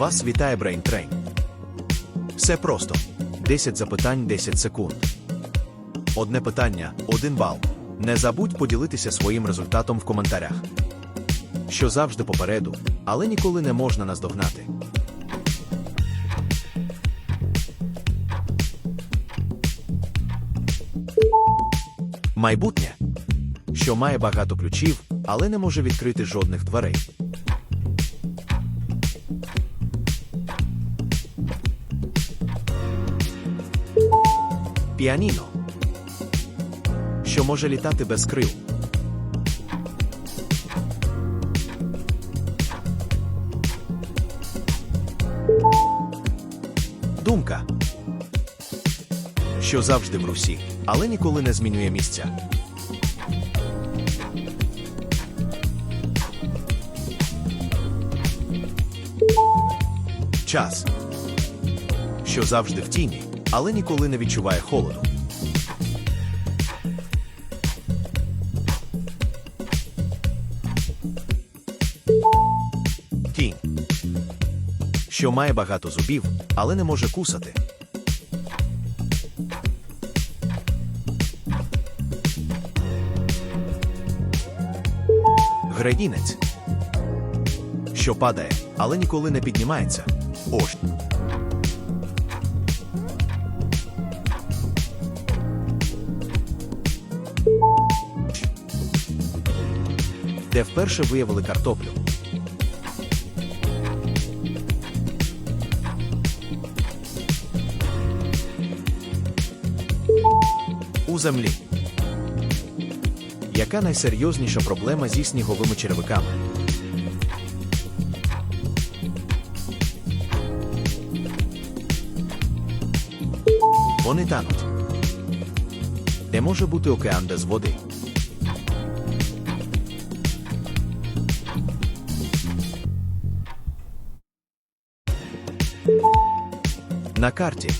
Вас вітає Brain Train. Все просто. 10 запитань, 10 секунд. Одне питання, один бал. Не забудь поділитися своїм результатом в коментарях. Що завжди попереду, але ніколи не можна наздогнати. Майбутнє, що має багато ключів, але не може відкрити жодних дверей. Піаніно, що може літати без крил. Думка, що завжди в русі, але ніколи не змінює місця. Час, що завжди в тіні, але ніколи не відчуває холоду. Тінь, що має багато зубів, але не може кусати. Градінець, що падає, але ніколи не піднімається. Ось. Де вперше виявили картоплю. У землі. Яка найсерйозніша проблема зі сніговими черевиками? Вони тануть. Де може бути океан без води? на карті.